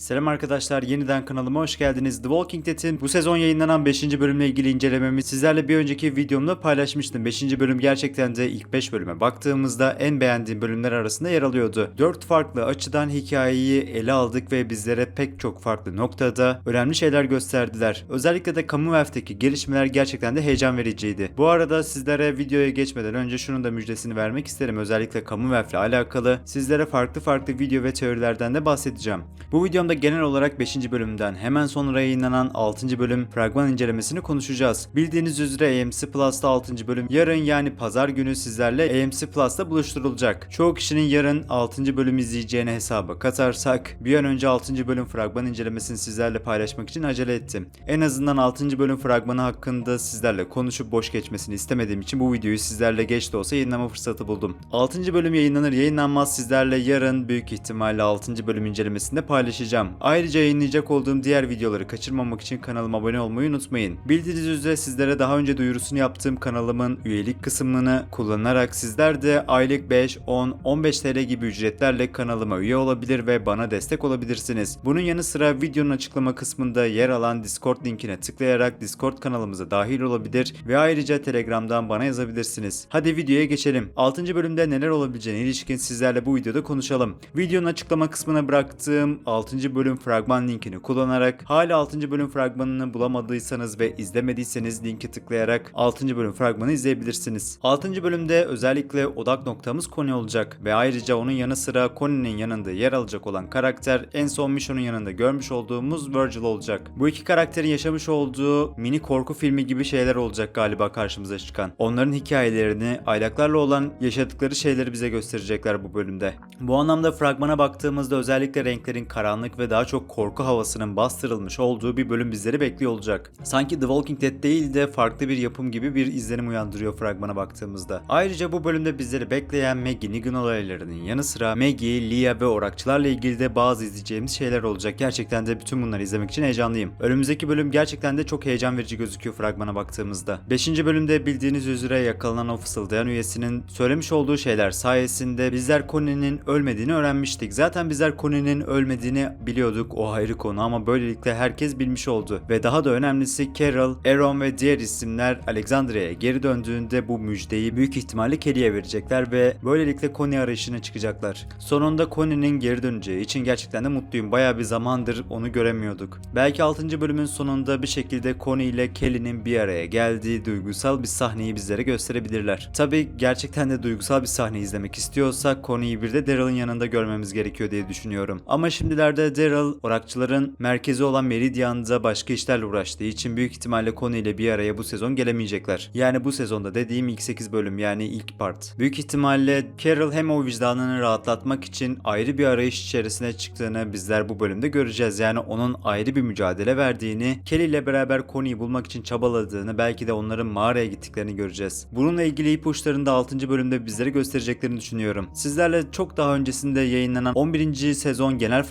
Selam arkadaşlar, yeniden kanalıma hoş geldiniz. The Walking Dead'in bu sezon yayınlanan 5. bölümle ilgili incelememi sizlerle bir önceki videomda paylaşmıştım. 5. bölüm gerçekten de ilk 5 bölüme baktığımızda en beğendiğim bölümler arasında yer alıyordu. 4 farklı açıdan hikayeyi ele aldık ve bizlere pek çok farklı noktada önemli şeyler gösterdiler. Özellikle de Commonwealth'teki gelişmeler gerçekten de heyecan vericiydi. Bu arada sizlere videoya geçmeden önce şunun da müjdesini vermek isterim. Özellikle Commonwealth ile alakalı sizlere farklı farklı video ve teorilerden de bahsedeceğim. Bu videomda genel olarak 5. bölümden hemen sonra yayınlanan 6. bölüm fragman incelemesini konuşacağız. Bildiğiniz üzere AMC Plus'ta 6. bölüm yarın yani pazar günü sizlerle AMC Plus'ta buluşturulacak. Çoğu kişinin yarın 6. bölüm izleyeceğini hesaba katarsak bir an önce 6. bölüm fragman incelemesini sizlerle paylaşmak için acele ettim. En azından 6. bölüm fragmanı hakkında sizlerle konuşup boş geçmesini istemediğim için bu videoyu sizlerle geç de olsa yayınlama fırsatı buldum. 6. bölüm yayınlanır yayınlanmaz sizlerle yarın büyük ihtimalle 6. bölüm incelemesinde paylaşacağım. Ayrıca yayınlayacak olduğum diğer videoları kaçırmamak için kanalıma abone olmayı unutmayın. Bildiğiniz üzere sizlere daha önce duyurusunu yaptığım kanalımın üyelik kısmını kullanarak sizler de aylık 5, 10, 15 TL gibi ücretlerle kanalıma üye olabilir ve bana destek olabilirsiniz. Bunun yanı sıra videonun açıklama kısmında yer alan Discord linkine tıklayarak Discord kanalımıza dahil olabilir ve ayrıca Telegram'dan bana yazabilirsiniz. Hadi videoya geçelim. 6. bölümde neler olabileceğine ilişkin sizlerle bu videoda konuşalım. Videonun açıklama kısmına bıraktığım 6. bölüm fragman linkini kullanarak hala 6. bölüm fragmanını bulamadıysanız ve izlemediyseniz linki tıklayarak 6. bölüm fragmanı izleyebilirsiniz. 6. bölümde özellikle odak noktamız Connie olacak ve ayrıca onun yanı sıra Connie'nin yanında yer alacak olan karakter en son Michonne'un yanında görmüş olduğumuz Virgil olacak. Bu iki karakterin yaşamış olduğu mini korku filmi gibi şeyler olacak galiba karşımıza çıkan. Onların hikayelerini, aylaklarla olan yaşadıkları şeyleri bize gösterecekler bu bölümde. Bu anlamda fragmana baktığımızda özellikle renklerin karanlık ve daha çok korku havasının bastırılmış olduğu bir bölüm bizleri bekliyor olacak. Sanki The Walking Dead değil de farklı bir yapım gibi bir izlenim uyandırıyor fragmana baktığımızda. Ayrıca bu bölümde bizleri bekleyen Maggie Negan olaylarının yanı sıra Maggie, Leah ve orakçılarla ilgili de bazı izleyeceğimiz şeyler olacak. Gerçekten de bütün bunları izlemek için heyecanlıyım. Önümüzdeki bölüm gerçekten de çok heyecan verici gözüküyor fragmana baktığımızda. 5. bölümde bildiğiniz üzere yakalanan o fısıldayan üyesinin söylemiş olduğu şeyler sayesinde bizler Connie'nin ölmediğini öğrenmiştik. Zaten bizler Connie'nin ölmediğini biliyorduk o ayrı konu ama böylelikle herkes bilmiş oldu. Ve daha da önemlisi Carol, Aaron ve diğer isimler Alexandria'ya geri döndüğünde bu müjdeyi büyük ihtimalle Kelly'e verecekler ve böylelikle Connie arayışına çıkacaklar. Sonunda Connie'nin geri döneceği için gerçekten de mutluyum. Bayağı bir zamandır onu göremiyorduk. Belki 6. bölümün sonunda bir şekilde Connie ile Kelly'nin bir araya geldiği duygusal bir sahneyi bizlere gösterebilirler. Tabi gerçekten de duygusal bir sahne izlemek istiyorsak Connie'yi bir de Daryl'ın yanında görmemiz gerekiyor diye düşünüyorum. Ama şimdilerde Daryl orakçıların merkezi olan Meridian'da başka işlerle uğraştığı için büyük ihtimalle Connie ile bir araya bu sezon gelemeyecekler. Yani bu sezonda dediğim ilk 8 bölüm yani ilk part. Büyük ihtimalle Carol hem o vicdanını rahatlatmak için ayrı bir arayış içerisine çıktığını bizler bu bölümde göreceğiz. Yani onun ayrı bir mücadele verdiğini, Kelly ile beraber Connie'yi bulmak için çabaladığını, belki de onların mağaraya gittiklerini göreceğiz. Bununla ilgili ipuçlarını da 6. bölümde bizlere göstereceklerini düşünüyorum. Sizlerle çok daha öncesinde yayınlanan 11. sezon genel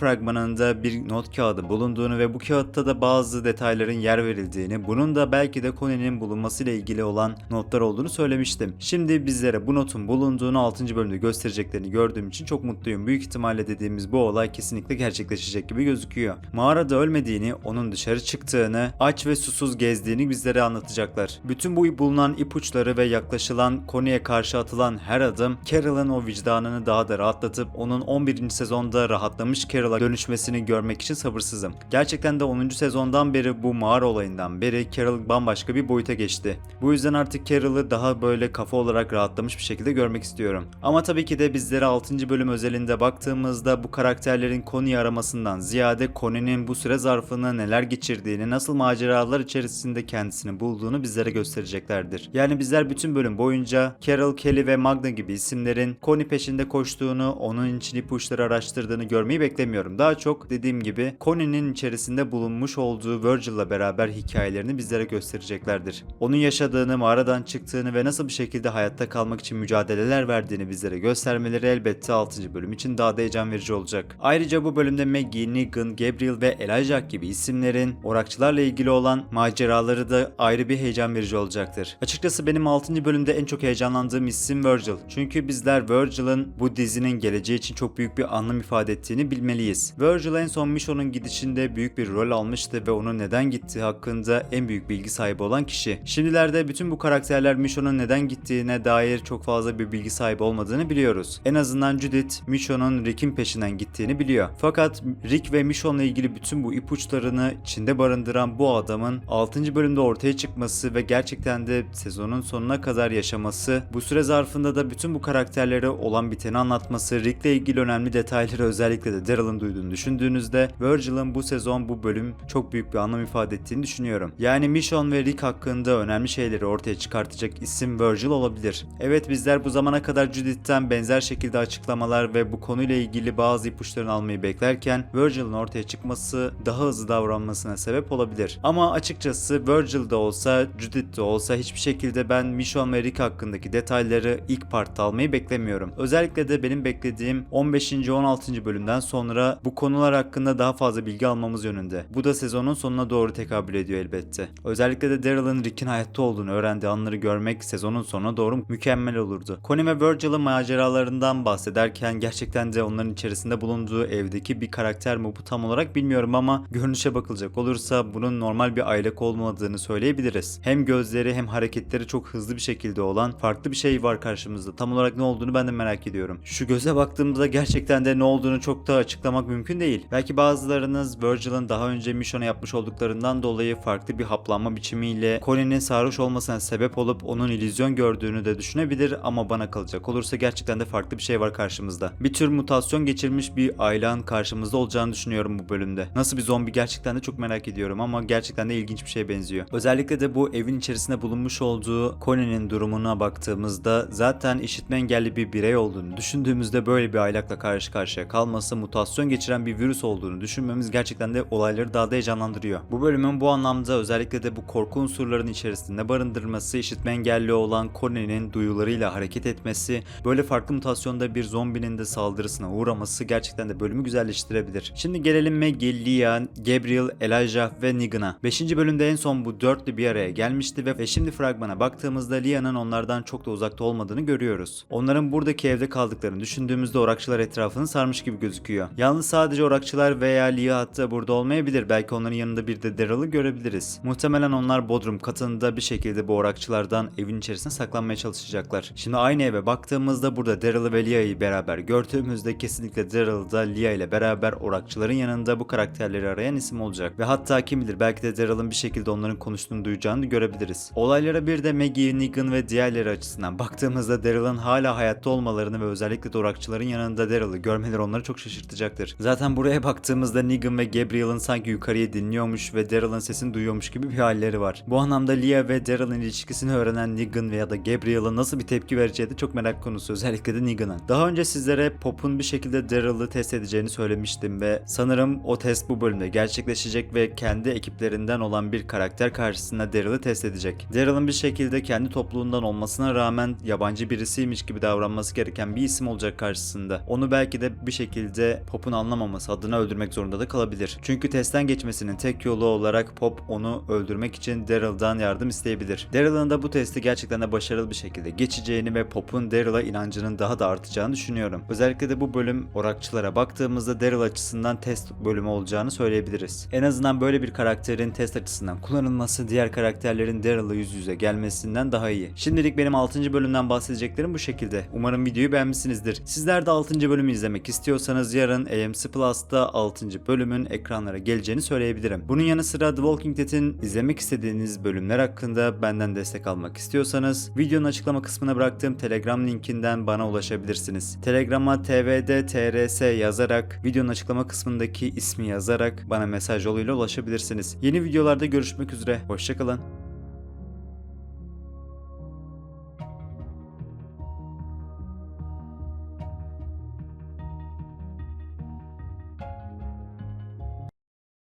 fragmanında bir not kağıdı bulunduğunu ve bu kağıtta da bazı detayların yer verildiğini, bunun da belki de Connie'nin bulunmasıyla ilgili olan notlar olduğunu söylemiştim. Şimdi bizlere bu notun bulunduğunu 6. bölümde göstereceklerini gördüğüm için çok mutluyum. Büyük ihtimalle dediğimiz bu olay kesinlikle gerçekleşecek gibi gözüküyor. Mağarada ölmediğini, onun dışarı çıktığını, aç ve susuz gezdiğini bizlere anlatacaklar. Bütün bu bulunan ipuçları ve yaklaşılan Connie'ye karşı atılan her adım Carol'ın o vicdanını daha da rahatlatıp onun 11. sezonda rahatlamış Carol'a dönüşmesini görmek için sabırsızım. Gerçekten de 10. sezondan beri bu mağara olayından beri Carol bambaşka bir boyuta geçti. Bu yüzden artık Carol'ı daha böyle kafa olarak rahatlamış bir şekilde görmek istiyorum. Ama tabii ki de bizlere 6. bölüm özelinde baktığımızda bu karakterlerin Connie'yi aramasından ziyade Connie'nin bu süre zarfında neler geçirdiğini, nasıl maceralar içerisinde kendisini bulduğunu bizlere göstereceklerdir. Yani bizler bütün bölüm boyunca Carol, Kelly ve Magna gibi isimlerin Connie peşinde koştuğunu, onun için ipuçları araştırdığını görmeyi beklemiyorum. Daha çok dediğim gibi Connie'nin içerisinde bulunmuş olduğu Virgil'la beraber hikayelerini bizlere göstereceklerdir. Onun yaşadığını, mağaradan çıktığını ve nasıl bir şekilde hayatta kalmak için mücadeleler verdiğini bizlere göstermeleri elbette 6. bölüm için daha da heyecan verici olacak. Ayrıca bu bölümde Maggie, Negan, Gabriel ve Elijah gibi isimlerin orakçılarla ilgili olan maceraları da ayrı bir heyecan verici olacaktır. Açıkçası benim 6. bölümde en çok heyecanlandığım isim Virgil. Çünkü bizler Virgil'ın bu dizinin geleceği için çok büyük bir anlam ifade ettiğini bilmeliyiz. Virgil En son Michonne'un gidişinde büyük bir rol almıştı ve onun neden gittiği hakkında en büyük bilgi sahibi olan kişi. Şimdilerde bütün bu karakterler Michonne'un neden gittiğine dair çok fazla bir bilgi sahibi olmadığını biliyoruz. En azından Judith, Michonne'un Rick'in peşinden gittiğini biliyor. Fakat Rick ve Michonne'la ilgili bütün bu ipuçlarını içinde barındıran bu adamın 6. bölümde ortaya çıkması ve gerçekten de sezonun sonuna kadar yaşaması, bu süre zarfında da bütün bu karakterlere olan biteni anlatması, Rick'le ilgili önemli detayları özellikle de Daryl'ın duyduğunu düşündüğünüzde Virgil'ın bu sezon bu bölüm çok büyük bir anlam ifade ettiğini düşünüyorum. Yani Michonne ve Rick hakkında önemli şeyleri ortaya çıkartacak isim Virgil olabilir. Evet bizler bu zamana kadar Judith'ten benzer şekilde açıklamalar ve bu konuyla ilgili bazı ipuçlarını almayı beklerken Virgil'ın ortaya çıkması daha hızlı davranmasına sebep olabilir. Ama açıkçası Virgil de olsa Judith de olsa hiçbir şekilde ben Michonne ve Rick hakkındaki detayları ilk partta almayı beklemiyorum. Özellikle de benim beklediğim 15. 16. bölümden sonra bu konular hakkında daha fazla bilgi almamız yönünde. Bu da sezonun sonuna doğru tekabül ediyor elbette. Özellikle de Daryl'ın Rick'in hayatta olduğunu öğrendiği anları görmek sezonun sonuna doğru mükemmel olurdu. Connie ve Virgil'ın maceralarından bahsederken gerçekten de onların içerisinde bulunduğu evdeki bir karakter mi bu tam olarak bilmiyorum ama görünüşe bakılacak olursa bunun normal bir aylak olmadığını söyleyebiliriz. Hem gözleri hem hareketleri çok hızlı bir şekilde olan farklı bir şey var karşımızda. Tam olarak ne olduğunu ben de merak ediyorum. Şu göze baktığımda gerçekten de ne olduğunu çok da açıklamak mümkün değil. Belki bazılarınız Virgil'ın daha önce Michonne'a yapmış olduklarından dolayı farklı bir haplanma biçimiyle Colin'in sarhoş olmasına sebep olup onun illüzyon gördüğünü de düşünebilir ama bana kalacak olursa gerçekten de farklı bir şey var karşımızda. Bir tür mutasyon geçirmiş bir aylağın karşımızda olacağını düşünüyorum bu bölümde. Nasıl bir zombi gerçekten de çok merak ediyorum ama gerçekten de ilginç bir şeye benziyor. Özellikle de bu evin içerisinde bulunmuş olduğu Colin'in durumuna baktığımızda zaten işitme engelli bir birey olduğunu düşündüğümüzde böyle bir aylakla karşı karşıya kalması mutasyon geçiren bir virüs olduğunu düşünmemiz gerçekten de olayları daha da heyecanlandırıyor. Bu bölümün bu anlamda özellikle de bu korku unsurlarının içerisinde barındırması, işitme engelli olan Colin'in duyularıyla hareket etmesi, böyle farklı mutasyonda bir zombinin de saldırısına uğraması gerçekten de bölümü güzelleştirebilir. Şimdi gelelim Maggie, Leah, Gabriel, Elijah ve Negan'a. 5. bölümde en son bu dörtlü bir araya gelmişti ve şimdi fragmana baktığımızda Leah'nın onlardan çok da uzakta olmadığını görüyoruz. Onların buradaki evde kaldıklarını düşündüğümüzde orakçılar etrafını sarmış gibi gözüküyor. Yalnız sadece orakçılar veya Leah hatta burada olmayabilir. Belki onların yanında bir de Daryl'ı görebiliriz. Muhtemelen onlar Bodrum katında bir şekilde bu orakçılardan evin içerisine saklanmaya çalışacaklar. Şimdi aynı eve baktığımızda burada Daryl'ı ve Leah'yı beraber gördüğümüzde kesinlikle Daryl da Leah ile beraber orakçıların yanında bu karakterleri arayan isim olacak. Ve hatta kim bilir belki de Daryl'ın bir şekilde onların konuştuğunu duyacağını görebiliriz. Olaylara bir de Maggie, Negan ve diğerleri açısından baktığımızda Daryl'ın hala hayatta olmalarını ve özellikle de orakçıların yanında Daryl'ı görmeleri onları çok şaşırtacaktır. Zaten buraya baktığımızda Negan ve Gabriel'ın sanki yukarıya dinliyormuş ve Daryl'ın sesini duyuyormuş gibi bir halleri var. Bu anlamda Leah ve Daryl'ın ilişkisini öğrenen Negan veya da Gabriel'ın nasıl bir tepki vereceği de çok merak konusu özellikle de Negan'ın. Daha önce sizlere Pop'un bir şekilde Daryl'ı test edeceğini söylemiştim ve sanırım o test bu bölümde gerçekleşecek ve kendi ekiplerinden olan bir karakter karşısında Daryl'ı test edecek. Daryl'ın bir şekilde kendi topluluğundan olmasına rağmen yabancı birisiymiş gibi davranması gereken bir isim olacak karşısında. Onu belki de bir şekilde Pop'un anlamaması adına öldürmek zorunda da kalabilir. Çünkü testten geçmesinin tek yolu olarak Pop onu öldürmek için Daryl'dan yardım isteyebilir. Daryl'ın da bu testi gerçekten de başarılı bir şekilde geçeceğini ve Pop'un Daryl'a inancının daha da artacağını düşünüyorum. Özellikle de bu bölüm orakçılara baktığımızda Daryl açısından test bölümü olacağını söyleyebiliriz. En azından böyle bir karakterin test açısından kullanılması diğer karakterlerin Daryl'la yüz yüze gelmesinden daha iyi. Şimdilik benim 6. bölümden bahsedeceklerim bu şekilde. Umarım videoyu beğenmişsinizdir. Sizler de 6. bölümü izlemek istiyorsanız yarın AMC Plus'ta 6. bölümün ekranlara geleceğini söyleyebilirim. Bunun yanı sıra The Walking Dead'in izlemek istediğiniz bölümler hakkında benden destek almak istiyorsanız videonun açıklama kısmına bıraktığım Telegram linkinden bana ulaşabilirsiniz. Telegram'a tvdtrs yazarak videonun açıklama kısmındaki ismi yazarak bana mesaj yoluyla ulaşabilirsiniz. Yeni videolarda görüşmek üzere. Hoşçakalın.